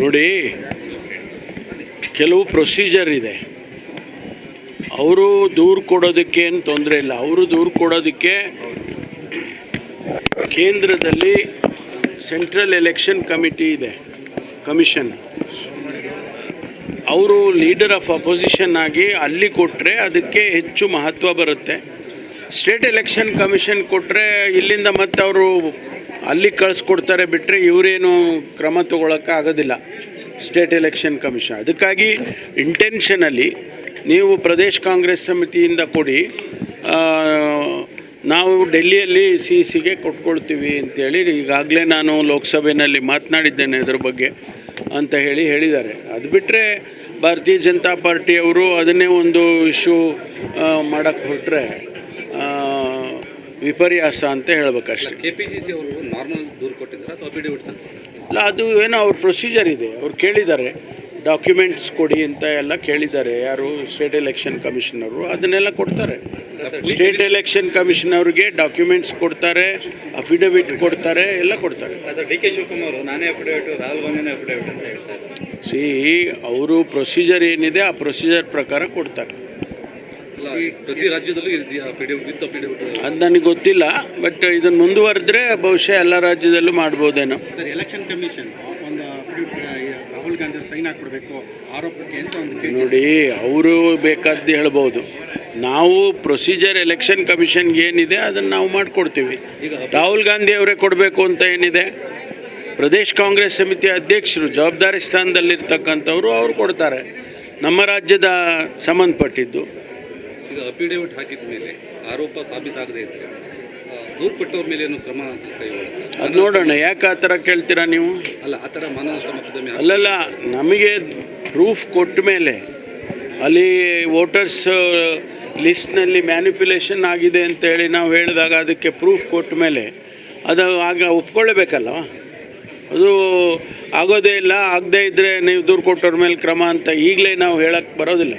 ನೋಡಿ, ಕೆಲವು ಪ್ರೊಸೀಜರ್ ಇದೆ. ಅವರು ದೂರು ಕೊಡೋದಕ್ಕೆ ಏನು ತೊಂದರೆ ಇಲ್ಲ. ಅವರು ದೂರು ಕೊಡೋದಕ್ಕೆ ಕೇಂದ್ರದಲ್ಲಿ ಸೆಂಟ್ರಲ್ ಎಲೆಕ್ಷನ್ ಕಮಿಟಿ ಇದೆ ಕಮಿಷನ್ ಅವರು ಲೀಡರ್ ಆಫ್ ಅಪೋಸಿಷನ್ ಆಗಿ ಅಲ್ಲಿ ಕೊಟ್ಟರೆ ಅದಕ್ಕೆ ಹೆಚ್ಚು ಮಹತ್ವ ಬರುತ್ತೆ. ಸ್ಟೇಟ್ ಎಲೆಕ್ಷನ್ ಕಮಿಷನ್ ಕೊಟ್ಟರೆ ಇಲ್ಲಿಂದ ಮತ್ತೆ ಅವರು ಅಲ್ಲಿ ಕಳಿಸ್ಕೊಡ್ತಾರೆ ಬಿಟ್ಟರೆ ಇವರೇನು ಕ್ರಮ ತಗೊಳಕ್ಕೆ ಆಗೋದಿಲ್ಲ. State election commission. ಅದಕ್ಕಾಗಿ ಇಂಟೆನ್ಷನಲ್ಲಿ ನೀವು ಪ್ರದೇಶ್ ಕಾಂಗ್ರೆಸ್ ಸಮಿತಿಯಿಂದ ಕೊಡಿ ನಾವು ಡೆಲ್ಲಿಯಲ್ಲಿ ಸಿ ಸಿಗೆ ಕೊಟ್ಕೊಳ್ತೀವಿ ಅಂತೇಳಿ ಈಗಾಗಲೇ ನಾನು ಲೋಕಸಭೆಯಲ್ಲಿ ಮಾತನಾಡಿದ್ದೇನೆ ಅದ್ರ ಬಗ್ಗೆ ಅಂತ ಹೇಳಿ ಹೇಳಿದ್ದಾರೆ. ಅದು ಬಿಟ್ಟರೆ ಭಾರತೀಯ ಜನತಾ ಪಾರ್ಟಿಯವರು ಅದನ್ನೇ ಒಂದು ಇಶ್ಯೂ ಮಾಡೋಕ್ಕೆ ಹೊರಟ್ರೆ ವಿಪರ್ಯಾಸ ಅಂತ ಹೇಳ್ಬೇಕಷ್ಟೆ. ಕೆ ಪಿ ಸಿ ಸಿ ಅವರು ನಾರ್ಮಲ್ ದೂರು ಕೊಟ್ಟಿದ್ದಾರೆ ಅಥವಾ ಅಲ್ಲ ಅದು ಏನೋ ಅವ್ರ ಪ್ರೊಸೀಜರ್ ಇದೆ. ಅವ್ರು ಕೇಳಿದ್ದಾರೆ. ಡಾಕ್ಯುಮೆಂಟ್ಸ್ ಕೊಡಿ ಅಂತ ಎಲ್ಲ ಕೇಳಿದ್ದಾರೆ. ಯಾರು ಸ್ಟೇಟ್ ಎಲೆಕ್ಷನ್ ಕಮಿಷನರು ಅದನ್ನೆಲ್ಲ ಕೊಡ್ತಾರೆ. ಸ್ಟೇಟ್ ಎಲೆಕ್ಷನ್ ಕಮಿಷನ್ ಅವ್ರಿಗೆ ಡಾಕ್ಯುಮೆಂಟ್ಸ್ ಕೊಡ್ತಾರೆ ಅಫಿಡವಿಟ್ ಕೊಡ್ತಾರೆ ಎಲ್ಲ ಕೊಡ್ತಾರೆ. ಡಿ ಕೆ ಶಿವಕುಮಾರ್ ನಾನೇ ಅಫಿಡವಿಟ್ ರಾಹುಲ್ ಗಾಂಧಿನೇ ಅಫಿಡೇವಿಟ್ ಅಂತ ಹೇಳ್ತಾರೆ. ಸಿ ಅವರು ಪ್ರೊಸೀಜರ್ ಏನಿದೆ ಆ ಪ್ರೊಸೀಜರ್ ಪ್ರಕಾರ ಕೊಡ್ತಾರೆ. ಪ್ರತಿ ರಾಜ್ಯದಲ್ಲೂ ಅದು ನನಗೆ ಗೊತ್ತಿಲ್ಲ ಬಟ್ ಇದನ್ನು ಮುಂದುವರೆದ್ರೆ ಬಹುಶಃ ಎಲ್ಲ ರಾಜ್ಯದಲ್ಲೂ ಮಾಡ್ಬೋದೇನೋ. ಸರ್ ಎಲೆಕ್ಷನ್ ಕಮಿಷನ್ ಒಂದು ರಾಹುಲ್ ಗಾಂಧಿ ಸೈನ್ ಹಾಕ್ಬಿಡ್ಬೇಕು ಆರೋಪಕ್ಕೆ ಅಂತ ಒಂದು ನೋಡಿ ಅವರು ಬೇಕಾದ್ದು ಹೇಳ್ಬೋದು. ನಾವು ಪ್ರೊಸೀಜರ್ ಎಲೆಕ್ಷನ್ ಕಮಿಷನ್ಗೆ ಏನಿದೆ ಅದನ್ನು ನಾವು ಮಾಡಿಕೊಡ್ತೀವಿ. ರಾಹುಲ್ ಗಾಂಧಿ ಅವರೇ ಕೊಡಬೇಕು ಅಂತ ಏನಿದೆ? ಪ್ರದೇಶ್ ಕಾಂಗ್ರೆಸ್ ಸಮಿತಿ ಅಧ್ಯಕ್ಷರು ಜವಾಬ್ದಾರಿ ಸ್ಥಾನದಲ್ಲಿರ್ತಕ್ಕಂಥವ್ರು ಅವರು ಕೊಡ್ತಾರೆ. ನಮ್ಮ ರಾಜ್ಯದ ಸಂಬಂಧಪಟ್ಟಿದ್ದು. ಈಗ ಅಫಿಡೇವಿಟ್ ಹಾಕಿದ ಮೇಲೆ ಆರೋಪ ಸಾಬೀತಾಗದೇ ಇದ್ದರೆ ದೂರು ಕೊಟ್ಟವ್ರ ಮೇಲೆ ಏನು ಕ್ರಮ ಕೈಗೊಳ್ಳುತ್ತೆ ಅದು ನೋಡೋಣ ಯಾಕೆ ಆ ಥರ ಕೇಳ್ತೀರಾ ನೀವು? ಅಲ್ಲ ಆ ಥರ ಮಾನನಷ್ಟ ಮೊಕದ್ದಮೆ ಅಲ್ಲಲ್ಲ ನಮಗೆ ಪ್ರೂಫ್ ಕೊಟ್ಟ ಮೇಲೆ ಅಲ್ಲಿ ವೋಟರ್ಸ್ ಲಿಸ್ಟ್ನಲ್ಲಿ ಮ್ಯಾನಿಪ್ಯುಲೇಷನ್ ಆಗಿದೆ ಅಂತ ಹೇಳಿ ನಾವು ಹೇಳಿದಾಗ ಅದಕ್ಕೆ ಪ್ರೂಫ್ ಕೊಟ್ಟ ಮೇಲೆ ಅದು ಆಗ ಒಪ್ಕೊಳ್ಳಬೇಕಲ್ಲ ಅದು ಆಗೋದೇ ಇಲ್ಲ ಆಗದೇ ಇದ್ದರೆ ನೀವು ದೂರು ಕೊಟ್ಟವ್ರ ಮೇಲೆ ಕ್ರಮ ಅಂತ ಈಗಲೇ ನಾವು ಹೇಳಕ್ಕೆ ಬರೋದಿಲ್ಲ.